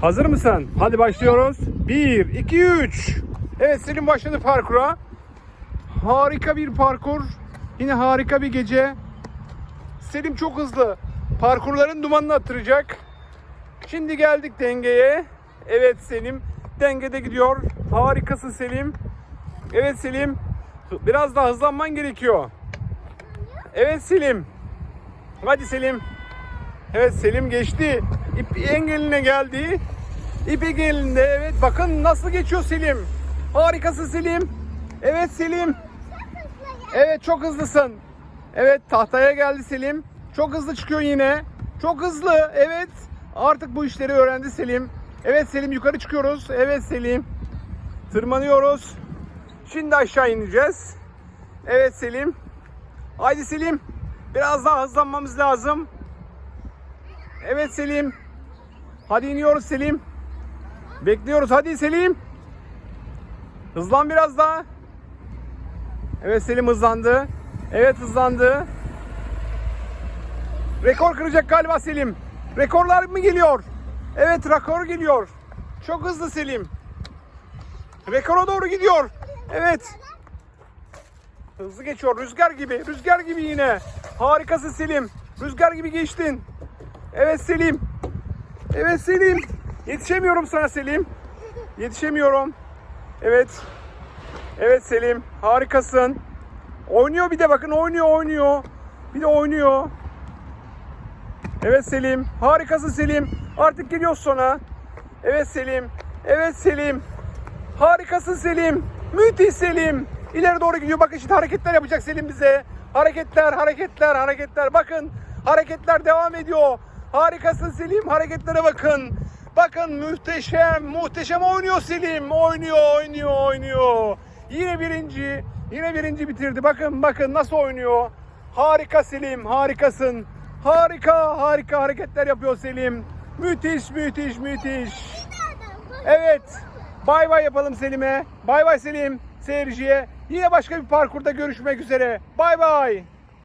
Hazır mısın? Hadi başlıyoruz. 1, 2, 3. Evet Selim başladı parkura. Harika bir parkur. Yine harika bir gece. Selim çok hızlı. Parkurların dumanını attıracak. Şimdi geldik dengeye. Evet Selim dengede gidiyor. Harikasın Selim. Evet Selim. Biraz daha hızlanman gerekiyor. Evet Selim. Hadi Selim. Evet Selim geçti. İp engeline geldi. İp engelinde evet bakın nasıl geçiyor Selim. Harikasın Selim. Evet Selim. Evet çok hızlısın. Evet tahtaya geldi Selim. Çok hızlı çıkıyor yine. Çok hızlı. Evet. Artık bu işleri öğrendi Selim. Evet Selim yukarı çıkıyoruz. Evet Selim. Tırmanıyoruz. Şimdi aşağı ineceğiz. Evet Selim. Haydi Selim. Biraz daha hızlanmamız lazım. Evet Selim. Hadi iniyoruz Selim. Bekliyoruz. Hadi Selim. Hızlan biraz daha. Evet Selim hızlandı. Evet hızlandı. Rekor kıracak galiba Selim. Rekorlar mı geliyor? Evet rekor geliyor. Çok hızlı Selim. Rekora doğru gidiyor. Evet. Hızlı geçiyor. Rüzgar gibi. Rüzgar gibi yine. Harikasın Selim. Rüzgar gibi geçtin. Evet Selim. Evet Selim. Yetişemiyorum sana Selim. Yetişemiyorum. Evet. Evet Selim. Harikasın. Oynuyor bir de bakın oynuyor oynuyor. Bir de oynuyor. Evet Selim. Harikasın Selim. Artık geliyor sona. Evet Selim. Evet Selim. Harikasın Selim. Müthiş Selim. İleri doğru gidiyor. Bakın şimdi hareketler yapacak Selim bize. Hareketler, hareketler, hareketler. Bakın hareketler devam ediyor. Harikasın Selim. Hareketlere bakın. Bakın muhteşem, muhteşem oynuyor Selim. Oynuyor, oynuyor, oynuyor. Yine birinci, yine birinci bitirdi. Bakın, bakın nasıl oynuyor. Harika Selim, harikasın. Harika, harika hareketler yapıyor Selim. Müthiş, müthiş, müthiş. Evet. Bay bay yapalım Selim'e. Bay bay Selim seyirciye. Yine başka bir parkurda görüşmek üzere. Bay bay.